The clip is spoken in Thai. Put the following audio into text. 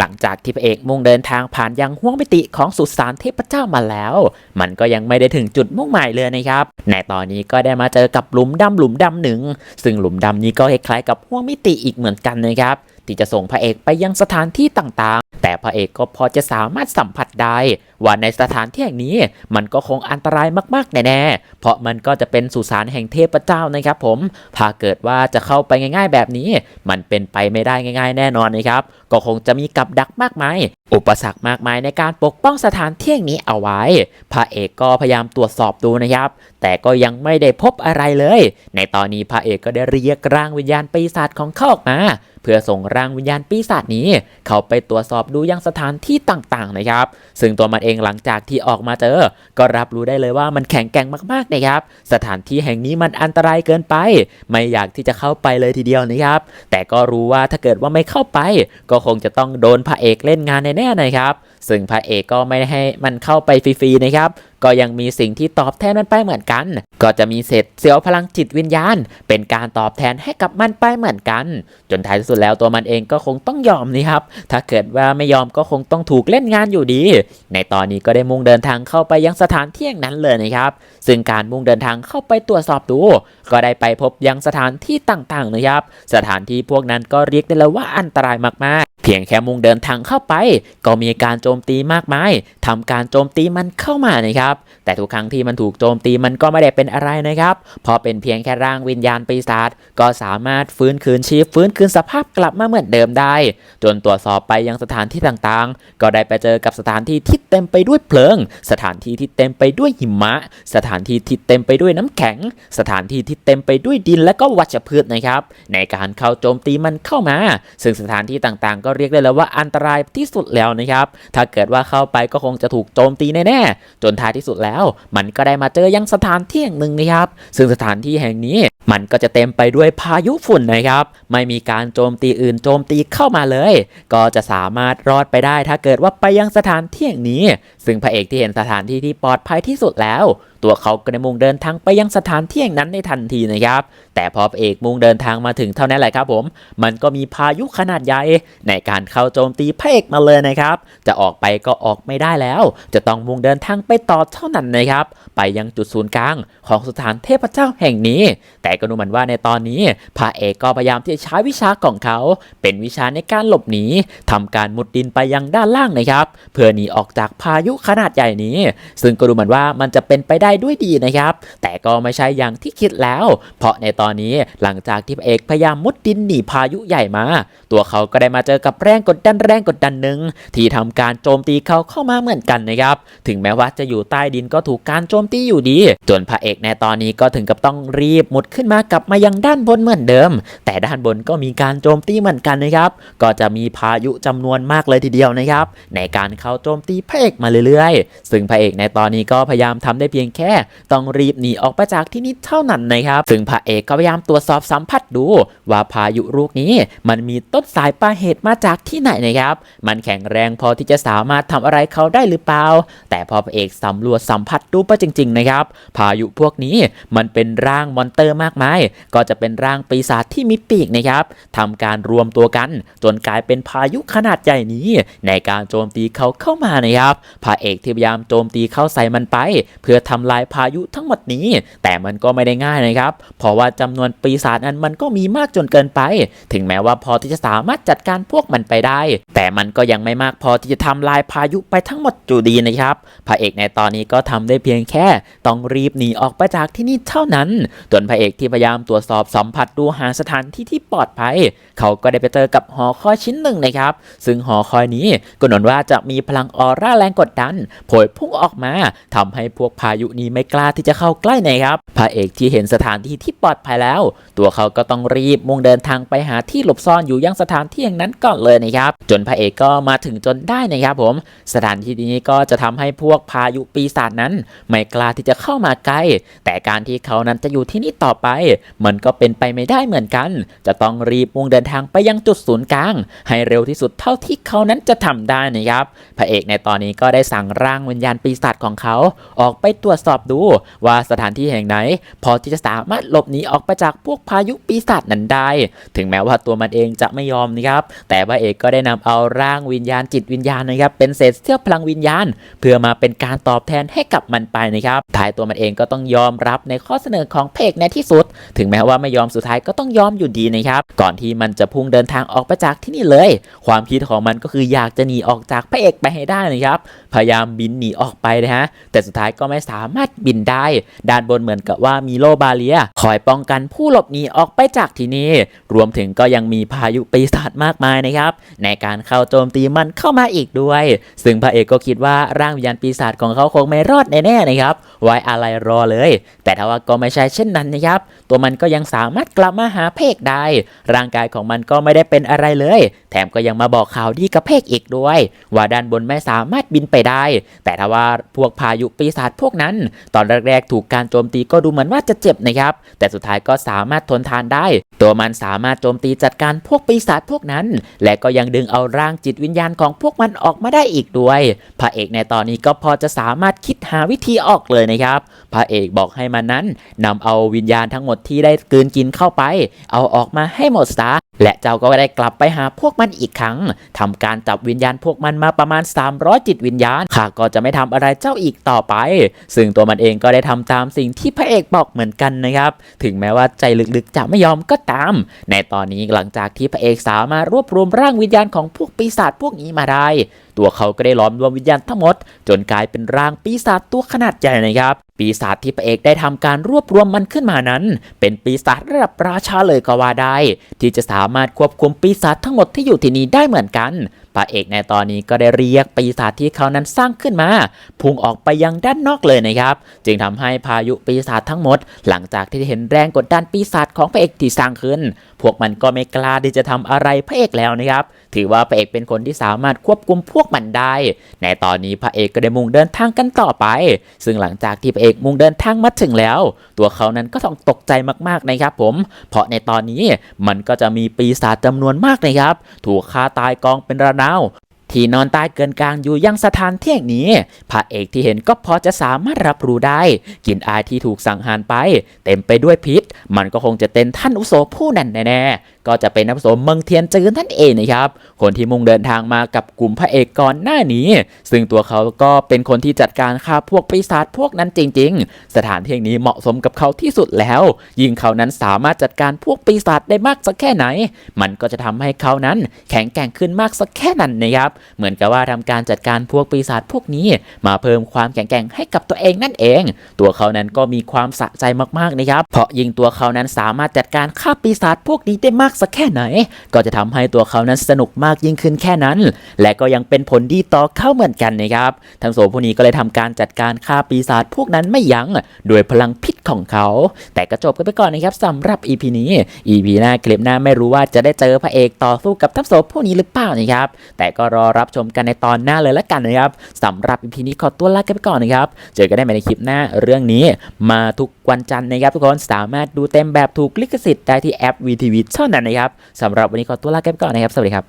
หลังจากที่พระเอกมุ่งเดินทางผ่านยังห้วงมิติของสุสานเทพเจ้ามาแล้ว มันก็ยังไม่ได้ถึงจุดมุ่งหมายเลยนะครับ ในตอนนี้ก็ได้มาเจอกับหลุมดำหลุมดำหนึ่ง ซึ่งหลุมดำนี้ก็คล้ายๆกับห้วงมิติอีกเหมือนกันนะครับ ที่จะส่งพระเอกไปยังสถานที่ต่างๆ แต่พระเอกก็พอจะสามารถสัมผัสได้ ว่าในสถานที่แห่งนี้มันก็คงอันตรายมากๆแน่ๆเพราะมันก็จะเป็นสุสานแห่งเทพเจ้านะครับผมถ้าเกิดว่าจะเข้าไปง่ายๆแบบนี้ มันเป็นไปไม่ได้ง่าย ๆ แน่นอนนะครับก็คงจะมีกับดักมากมายอุปสรรคมากมายในการปกป้องสถานที่แห่งนี้เอาไว้ พระเอกก็พยายามตรวจสอบดูนะครับ แต่ก็ยังไม่ได้พบอะไรเลย ในตอนนี้พระเอกก็ได้เรียกร่างวิญญาณปีศาจของเขาออกมา พื่อส่งร่างวิญญาณปีศาจนี้ เขาไปตรวจสอบดูยังสถานที่ต่างๆนะครับ ซึ่งตัวมันเองหลังจากที่ออกมาเจอ ก็รับรู้ได้เลยว่ามันแข็งแกร่งมากๆนะครับ สถานที่แห่งนี้มันอันตรายเกินไป ไม่อยากที่จะเข้าไปเลยทีเดียวนะครับ แต่ก็รู้ว่าถ้าเกิดว่าไม่เข้าไป ก็คงจะต้องโดนพระเอกเล่นงานแน่ๆนะครับ ซึ่งพระเอกก็ไม่ให้มันเข้าไปฟรีๆนะครับก็ยังมีสิ่งที่ตอบแทนมันไปเหมือนกัน ก็จะมีเศษเสียวพลังจิตวิญญาณ เป็นการตอบแทนให้กับมันไปเหมือนกัน จนท้ายที่สุดแล้วตัวมันเองก็คงต้องยอมนี่ครับ ถ้าเกิดว่าไม่ยอมก็คงต้องถูกเล่นงานอยู่ดี ในตอนนี้ก็ได้มุ่งเดินทางเข้าไปยังสถานที่แห่งนั้นเลยนะครับ ซึ่งการมุ่งเดินทางเข้าไปตรวจสอบดู ก็ได้ไปพบยังสถานที่ต่างๆนะครับ สถานที่พวกนั้นก็เรียกได้เลยว่าอันตรายมากๆ เพียงแค่มุ่งเดินทางเข้าไป ก็มีการโจมตีมากมายทำการโจมตีมันเข้ามานะครับแต่ทุกครั้งที่มันถูกโจมตีมันก็ไม่ได้เป็นอะไรนะครับเพราะเป็นเพียงแค่ร่างวิญญาณปีศาจก็สามารถฟื้นคืนชีพฟื้นคืนสภาพกลับมาเหมือนเดิมได้ จนตรวจสอบไปยังสถานที่ต่างๆ ก็ได้ไปเจอกับสถานที่ที่เต็มไปด้วยเพลิง สถานที่ที่เต็มไปด้วยหิมะ สถานที่ที่เต็มไปด้วยน้ำแข็ง สถานที่ที่เต็มไปด้วยดินและก็วัชพืชนะครับ ในการเข้าโจมตีมันเข้ามา ซึ่งสถานที่ต่างๆ ก็เรียกได้เลยว่าอันตรายที่สุดแล้วนะครับ ถ้าเกิดว่าเข้าไปก็คงจะถูกโจมตีแน่ๆ จนท้ายที่สุดแล้ว มันก็ได้มาเจอยังสถานที่แห่งหนึ่งนะครับ ซึ่งสถานที่แห่งนี้มันก็จะเต็มไปด้วยพายุฝุ่นนะครับ ไม่มีการโจมตีอื่นโจมตีเข้ามาเลย ก็จะสามารถรอดไปได้ถ้าเกิดว่าไปยังสถานที่แห่งนี้ ซึ่งพระเอกที่เห็นสถานที่ที่ปลอดภัยที่สุดแล้ว ตัวเขาก็ได้มุ่งเดินทางไปยังสถานที่แห่งนั้นในทันทีนะครับ แต่พอพระเอกมุ่งเดินทางมาถึงเท่านั้นแหละครับผม มันก็มีพายุขนาดใหญ่ในการเข้าโจมตีพระเอกมาเลยนะครับ จะออกไปก็ออกไม่ได้แล้ว จะต้องมุ่งเดินทางไปต่อเท่านั้นนะครับ ไปยังจุดศูนย์กลางของสถานเทพเจ้าแห่งนี้ แต่ก็ดูเหมือนว่าในตอนนี้พระเอกก็พยายามที่จะใช้วิชาของเขา เป็นวิชาในการหลบหนีทำการมุดดินไปยังด้านล่างนะครับ เพื่อหนีออกจากพายุขนาดใหญ่นี้ ซึ่งก็ดูเหมือนว่ามันจะเป็นไปได้ด้วยดีนะครับ แต่ก็ไม่ใช่อย่างที่คิดแล้ว เพราะในตอนนี้หลังจากที่พระเอกพยายามมุดดินหนีพายุใหญ่มา ตัวเขาก็ได้มาเจอกับแรงกดดันแรงกดดันหนึ่งที่ทำการโจมตีเขาเข้ามาเหมือนกันนะครับ ถึงแม้ว่าจะอยู่ใต้ดินก็ถูกการโจมตีอยู่ดี จนพระเอกในตอนนี้ก็ถึงกับต้องรีบมุดขึ้นมากลับมายังด้านบนเหมือนเดิม แต่ด้านบนก็มีการโจมตีเหมือนกันนะครับ ก็จะมีพายุจำนวนมากเลยทีเดียวนะครับ ในการเข้าโจมตีพระเอกมาเรื่อยๆ ซึ่งพระเอกในตอนนี้ก็พยายามทำได้เพียงแค่ ต้องรีบหนีออกไปจากที่นี่เท่านั้นนะครับ ซึ่งพระเอกก็พยายามตรวจสอบสัมผัสดู ว่าพายุลูกนี้ มันมีต้นสายปลาเหตุมาจากที่ไหนนะครับ มันแข็งแรงพอที่จะสามารถทำอะไรเขาได้หรือเปล่า แต่พอพระเอกสำรวจสัมผัสดูไปจริง ๆ นะครับ พายุพวกนี้มันเป็นร่างมอนเตอร์มากมาย ก็จะเป็นร่างปีศาจที่มีปีกนะครับทำการรวมตัวกัน จนกลายเป็นพายุขนาดใหญ่นี้ ในการโจมตีเขาเข้ามานะครับพระเอกที่พยายามโจมตีเข้าใส่มันไป เพื่อทำลายพายุทั้งหมดนี้ แต่มันก็ไม่ได้ง่ายนะครับ เพราะว่าจำนวนปีศาจนั้นมันก็มีมากจนเกินไป ถึงแม้ว่าพอที่จะสามารถจัดการพวกมันไปได้ แต่มันก็ยังไม่มากพอที่จะทำลายพายุไปทั้งหมดอยู่ดีนะครับพระเอกในตอนนี้ก็ทำได้เพียงแค่ต้องรีบหนีออกไปจากที่นี่เท่านั้นจนพระเอกที่พยายามตรวจสอบสัมผัสดูหาสถานที่ที่ปลอดภัย เขาก็ได้ไปเจอกับหอคอยชิ้นหนึ่งนะครับ ซึ่งหอคอยนี้ก็หนนว่าจะมีพลังออร่าแรงกดดันโผยพุ่งออกมาทำให้พวกพายุนี้ไม่กล้าที่จะเข้าใกล้นะครับพระเอกที่เห็นสถานที่ที่ปลอดภัยแล้ว ตัวเขาก็ต้องรีบมุ่งเดินทางไปหาที่หลบซ่อนอยู่ยังสถานที่อย่างนั้นก่อนเลยนะครับ จนพระเอกก็มาถึงจนได้นะครับผม สถานที่นี้ก็จะทำให้พวกพายุปีศาจนั้น ไม่กล้าที่จะเข้ามาใกล้ แต่การที่เขานั้นจะอยู่ที่นี่ต่อไป มันก็เป็นไปไม่ได้เหมือนกัน จะต้องรีบมุ่งเดินทางไปยังจุดศูนย์กลาง ให้เร็วที่สุดเท่าที่เขานั้นจะทำได้นะครับ พระเอกในตอนนี้ก็ได้สั่งร่างวิญญาณปีศาจของเขา ออกไปตรวจสอบดูว่าสถานที่แห่งไหน พอที่จะสามารถหลบหนีออกไปจากพวกพายุปีศาจนั้นได้ ถึงแม้ว่าตัวมันเองจะไม่ยอมนะครับ แต่พระเอกก็ได้นำเอาร่างวิญญาณจิตวิญญาณนะครับ เป็นเศษเสี้ยวพลังวิญญาณ เพื่อมาเป็นการตอบแทนให้กับมันไปนะครับท้ายตัวมันเองก็ต้องยอมรับในข้อเสนอของเพกในที่สุด ถึงแม้ว่าไม่ยอมสุดท้ายก็ต้องยอมอยู่ดีนะครับ ก่อนที่มันจะพุ่งเดินทางออกไปจากที่นี่เลย ความคิดของมันก็คืออยากจะหนีออกจากพระเอกไปให้ได้นะครับ พพยายามบินหนีออกไปนะฮะ แต่สุดท้ายก็ไม่สามารถบินได้ ด้านบนเหมือนกับว่ามีโลบาเลีย คอยป้องกันผู้หลบหนีออกไปจากที่นี่ รวมถึงก็ยังมีพายุปีศาจมากมายนะครับ ในการเข้าโจมตีมันเข้ามาอีกด้วย ซึ่งพระเอกก็คิดว่าร่างวิญญาณปีศาจของเขาคงไม่รอดแน่ๆนะครับไว้อะไรรอเลย แต่ถ้าว่าก็ไม่ใช่เช่นนั้นนะครับ ตัวมันก็ยังสามารถกลับมาหาเพกได้ ร่างกายของมันก็ไม่ได้เป็นอะไรเลย แถมก็ยังมาบอกข่าวดีกับเพกอีกด้วย ว่าด้านบนไม่สามารถบินไปได้ แต่ถ้าว่าพวกพายุปีศาจพวกนั้น ตอนแรกๆถูกการโจมตีก็ดูเหมือนว่าจะเจ็บนะครับ แต่สุดท้ายก็สามารถทนทานได้ ตัวมันสามารถโจมตีจัดการพวกปีศาจพวกนั้น และก็ยังดึงเอาร่างจิตวิญญาณของพวกมันออกมาได้อีกด้วย พระเอกในตอนนี้ก็พอจะสามารถคิดหาวิธีออกเลยนะครับ พระเอกบอกให้มันนั้นนำเอาวิญญาณทั้งหมดที่ได้กืนกินเข้าไป เอาออกมาให้หมดซะและเจ้าก็ได้กลับไปหาพวกมันอีกครั้งทำการจับวิญญาณพวกมันมาประมาณ 300 จิตวิญญาณข้าก็จะไม่ทำอะไรเจ้าอีกต่อไป ซึ่งตัวมันเองก็ได้ทำตามสิ่งที่พระเอกบอกเหมือนกันนะครับ ถึงแม้ว่าใจลึกๆจะไม่ยอมก็ตาม ในตอนนี้หลังจากที่พระเอกสามารถรวบรวมร่างวิญญาณของพวกปีศาจพวกนี้มาได้ ตัวเขาก็ได้ล้อมรวมวิญญาณทั้งหมด จนกลายเป็นร่างปีศาจตัวขนาดใหญ่นะครับ ปีศาจที่พระเอกได้ทำการรวบรวมมันขึ้นมานั้น เป็นปีศาจระดับราชาเลยก็ว่าได้ ที่จะสามารถควบคุมปีศาจทั้งหมดที่อยู่ที่นี่ได้เหมือนกันพระเอกในตอนนี้ก็ได้เรียกปีศาจที่เขานั้นสร้างขึ้นมาพุ่งออกไปยังด้านนอกเลยนะครับ จึงทำให้พายุปีศาจทั้งหมด หลังจากที่เห็นแรงกดดันปีศาจของพระเอกที่สร้างขึ้น พวกมันก็ไม่กล้าที่จะทำอะไรพระเอกแล้วนะครับ ถือว่าพระเอกเป็นคนที่สามารถควบคุมพวกมันได้ ในตอนนี้พระเอกก็ได้มุ่งเดินทางกันต่อไป ซึ่งหลังจากที่พระเอกอกมุ่งเดินทางมาถึงแล้ว ตัวเขานั้นก็ต้องตกใจมากๆนะครับผม เพราะในตอนนี้มันก็จะมีปีศาจจำนวนมากนะครับ ถูกฆ่าตายกองเป็นระนาวที่นอนตายเกินกลางอยู่ยังสถานที่แห่งนี้พระเอกที่เห็นก็พอจะสามารถรับรู้ได้กลิ่นอายที่ถูกสังหารไป เต็มไปด้วยพิษ มันก็คงจะเป็นท่านอุโสผู้นั้นแน่ ก็จะเป็นนักโสมเมืองเทียนจือนั่นเองนะครับคนที่มุ่งเดินทางมากับกลุ่มพระเอกก่อนหน้านี้ ซึ่งตัวเขาก็เป็นคนที่จัดการฆ่าพวกปีศาจพวกนั้นจริง ๆ สถานที่นี้เหมาะสมกับเขาที่สุดแล้ว ยิ่งเขานั้นสามารถจัดการพวกปีศาจได้มากสักแค่ไหน มันก็จะทำให้เขานั้นแข็งแกร่งขึ้นมากสักแค่นั้นนะครับเหมือนกับว่าทำการจัดการพวกปีศาจพวกนี้มาเพิ่มความแข็งแกร่งให้กับตัวเองนั่นเอง ตัวเขานั้นก็มีความสะใจมากๆนะครับเพราะยิ่งตัวเขานั้นสามารถจัดการฆ่าปีศาจพวกนี้ได้มากสักแค่ไหน ก็จะทำให้ตัวเขานั้นสนุกมากยิ่งขึ้นแค่นั้น และก็ยังเป็นผลดีต่อเขาเหมือนกันนะครับทั้งโสมพวกนี้ก็เลยทำการจัดการฆ่าปีศาจพวกนั้นไม่ยั้งด้วยพลังพิษของเขา แต่ก็จบกันไปก่อนนะครับสำหรับ EP นี้ EP หน้าคลิปหน้าไม่รู้ว่าจะได้เจอพระเอกต่อสู้กับทั้งโสมพวกนี้หรือเปล่านะครับแต่ก็รอรับชมกันในตอนหน้าเลยละกันนะครับสำหรับ EP นี้ขอตัวลากันไปก่อนนะครับเจอกันได้ใหม่ในคลิปหน้าเรื่องนี้ มาทุกวันจันทร์นะครับทุกคนสามารถดูเต็มแบบถูกลิขสิทธิ์ได้ที่แอป VTV เท่านั้นนะครับสำหรับวันนี้ขอตัวลากันไปก่อนนะครับ สวัสดีครับ